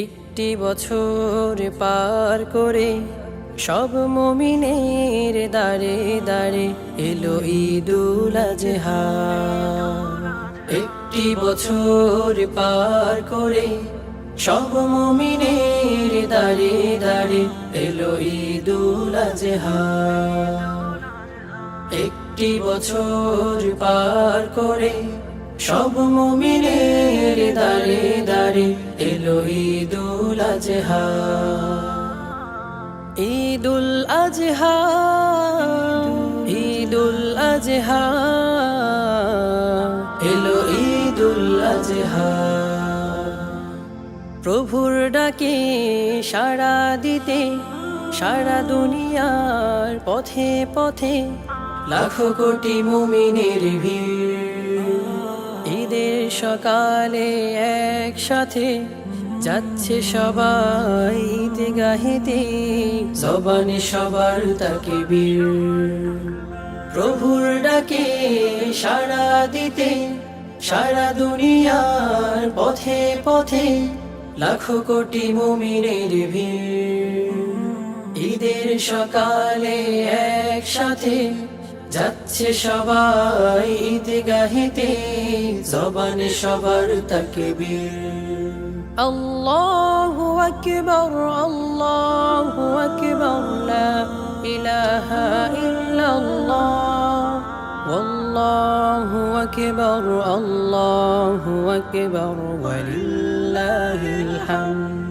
একটি বছর পার করে সব মমিনের দাঁড়ে দাঁড়ে এলো ঈদুল আজহা। একটি বছর পার করে সব মমিনের দাঁড়ে দাঁড়ে এলো ঈদুল আজহা। একটি বছর পার করে সব মুমিনের দাঁড়ে দাঁড়ে এলো ঈদুল আজহা। ঈদুল আজহা ঈদুল আজহা, এলো ঈদুল আজহা। প্রভুর ডাকে সাড়া দিতে, সারা দুনিয়ার পথে পথে লাখো কোটি মুমিনের ভিড়। ঈদের সকালে একসাথে যাচ্ছে সবাই গাহিতে জবানে সবার তাকে বীর। প্রভুর ডাকে সাড়া দিতে, সারা দুনিয়ার পথে পথে লাখো কোটি মুমিনের ভিড়। ঈদের সকালে একসাথে যাচ্ছে সবাই ঈদ গাহিতে জবানে সবার তাকে আল্লাহু আকবার আল্লাহু আকবার লা ইলাহা ইল্লাল্লাহ والله أكبر الله أكبر ولله الحمد